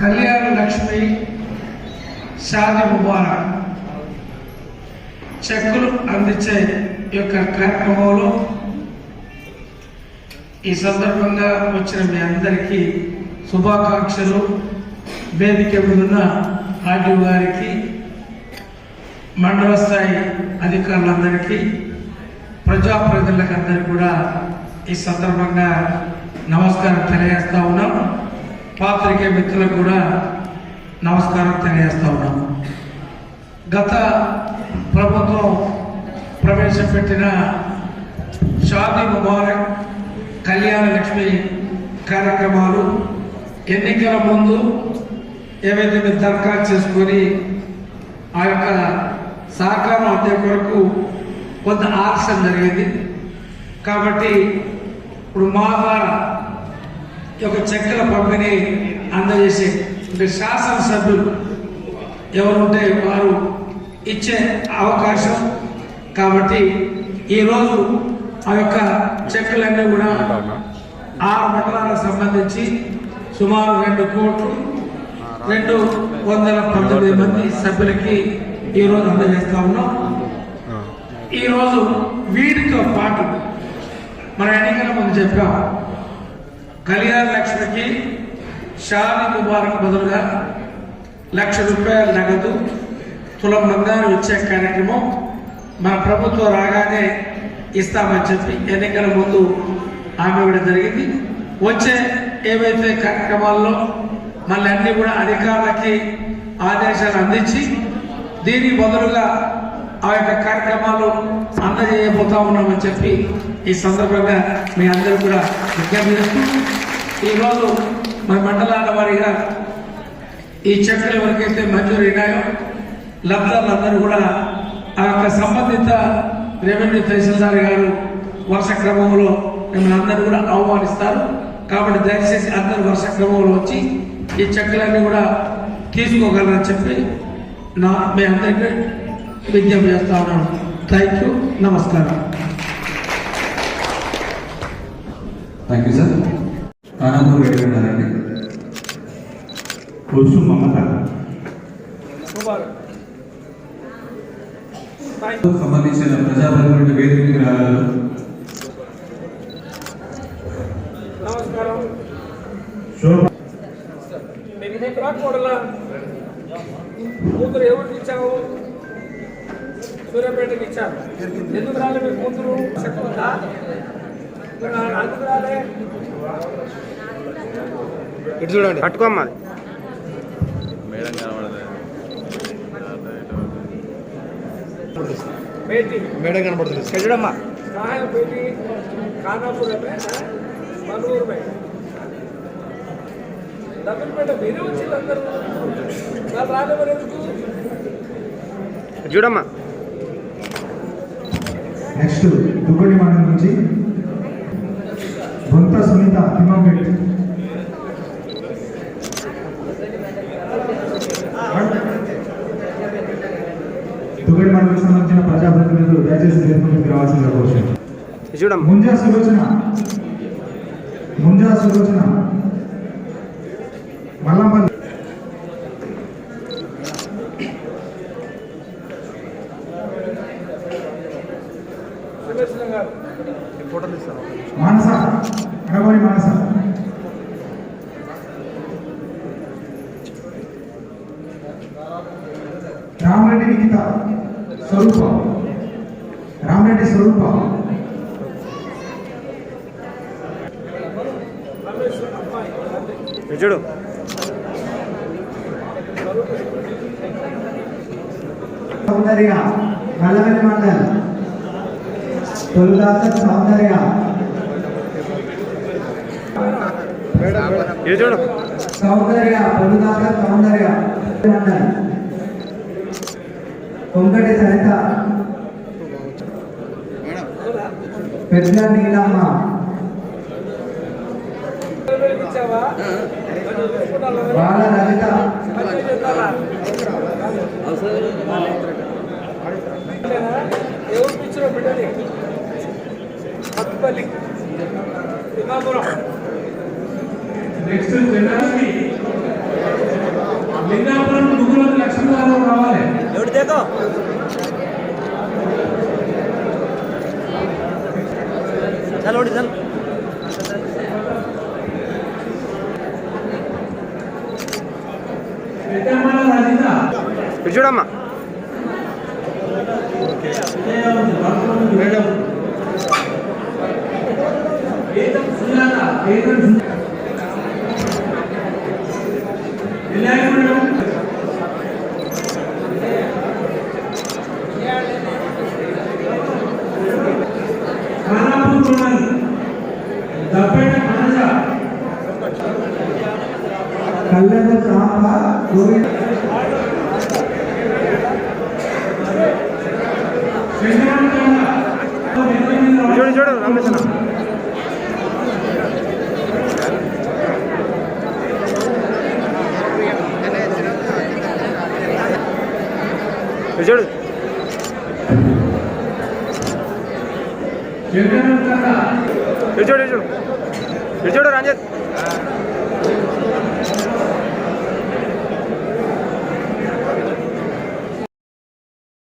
కళ్యాణ లక్ష్మి షాది ముబారక్ చెక్కులు అందించే యొక్క కార్యక్రమంలో ఈ సందర్భంగా వచ్చిన మీ అందరికీ శుభాకాంక్షలు. వేదిక ముందున్న ఉన్న ఆర్డీఓ గారికి మండల స్థాయి అధికారులందరికీ ప్రజాప్రతినిధులకు అందరికీ కూడా ఈ సందర్భంగా నమస్కారం తెలియజేస్తా ఉన్నాం. పాత్రికే మిత్రులకు కూడా నమస్కారం తెలియజేస్తా ఉన్నాను. గత ప్రభుత్వం ప్రవేశపెట్టిన షాదీ ముబారక్ కళ్యాణ లక్ష్మి కార్యక్రమాలు ఎన్నికల ముందు ఏవైతే మీరు దరఖాస్తు చేసుకొని ఆ యొక్క సహకారం అందే కొరకు కొంత ఆలస్యం జరిగింది. కాబట్టి ఇప్పుడు మా ద్వారా యొక్క చెక్కల పంపిణీ అందజేసే అంటే శాసనసభ్యులు ఎవరుంటే వారు ఇచ్చే అవకాశం కాబట్టి ఈరోజు ఆ యొక్క చెక్కులన్నీ కూడా ఆరు మండలాలకు సంబంధించి సుమారు రెండు కోట్లు రెండు వందల పంతొమ్మిది మంది సభ్యులకి ఈరోజు అందజేస్తా ఉన్నాం. ఈరోజు వీటితో పాటు మన ఎన్నికల ముందు చెప్పాం. కళ్యాణ లక్ష్మికి షాది ముబారక్ బదులుగా లక్ష రూపాయల నగదు తులం బంగారం ఇచ్చే కార్యక్రమం మన ప్రభుత్వం రాగానే ఇస్తామని చెప్పి ఎన్నికల ముందు ఆమె ఇవ్వడం జరిగింది. వచ్చే ఏవైతే కార్యక్రమాల్లో మళ్ళీ అన్ని కూడా అధికారులకి ఆదేశాలు అందించి దీనికి బదులుగా ఆ యొక్క కార్యక్రమాలు అందజేయబోతా ఉన్నామని చెప్పి ఈ సందర్భంగా మీ అందరూ కూడా విజ్ఞప్తి చేస్తూ ఈరోజు మన మండలాల వారిగా ఈ చెక్కులు ఎవరికైతే మంజూరు అయినాయో లబ్ధాలందరూ కూడా ఆ యొక్క సంబంధిత రెవెన్యూ తహసీల్దార్ గారు వర్ష క్రమంలో మిమ్మల్ని అందరూ కూడా ఆహ్వానిస్తారు. కాబట్టి దయచేసి అందరూ వర్ష క్రమంలో వచ్చి ఈ చెక్కులన్నీ కూడా తీసుకోగలరని చెప్పి నా మీ అందరికీ విజ్ఞప్తి చేస్తా ఉన్నాను. థ్యాంక్ యూ నమస్కారం. థ్యాంక్ యూ సార్ రెడ్డి ఉన్నారండి కొలుసు మమత సంబంధించిన ప్రజాప్రతినిధి వేదికకి రాగలరు. నమస్కారం. శోభ రాకూడలా కూతురు ఎవరికి ఇచ్చావు? సూర్యాపేటకి ఇచ్చాను ఎందుకు రాలే మీ కూతురు? చెప్పుకుందా అందుకు రాలే? ఇటు చూడండి. పట్టుకోమ్మా. మేడం కనబడదు మేడం కనబడుతుంది చూడమ్మా. సహాయం పేటి. ఖానాపూరమే మనూరుమే డబ్బులపేట మీరే వచ్చింది అందరూ. ఇటు చూడమ్మా. నెక్స్ట్ దుగ్గడి మండలం నుంచి బొంత సునీత తిమ్మపేట. దుగ్గడి మండలికి సంబంధించిన ప్రజాప్రతినిధులు దయచేసి వేదికకి రావాల్సిందిగా చూడమ్మా. ముంజా సులోచన. ముంజా సులోచన. మల్లంపల్లి. మానస. అడగోని మానస. రామరెడ్డి నిఖిత స్వరూప. రామరెడ్డి స్వరూప. చూడు. సౌందర్య నల్లవెల్లి మండల్. తొలిదాత సౌందర్య. సౌందర్య తొలిదాత సౌందర్య. కొంకటి సరిత. పెద్ద నీలమ్మ. బాల లలిత ఎవరు బిడ్డని సత్తుపల్లి తిమ్మాపురం నెక్స్ట్ జనరల్కి లింగాపురం చూడమ్మా. కళ్యాణ చాప గోవింద చూడు చూడు రమేష్ చూడు. చూడు చూడు. చూడు రంజిత్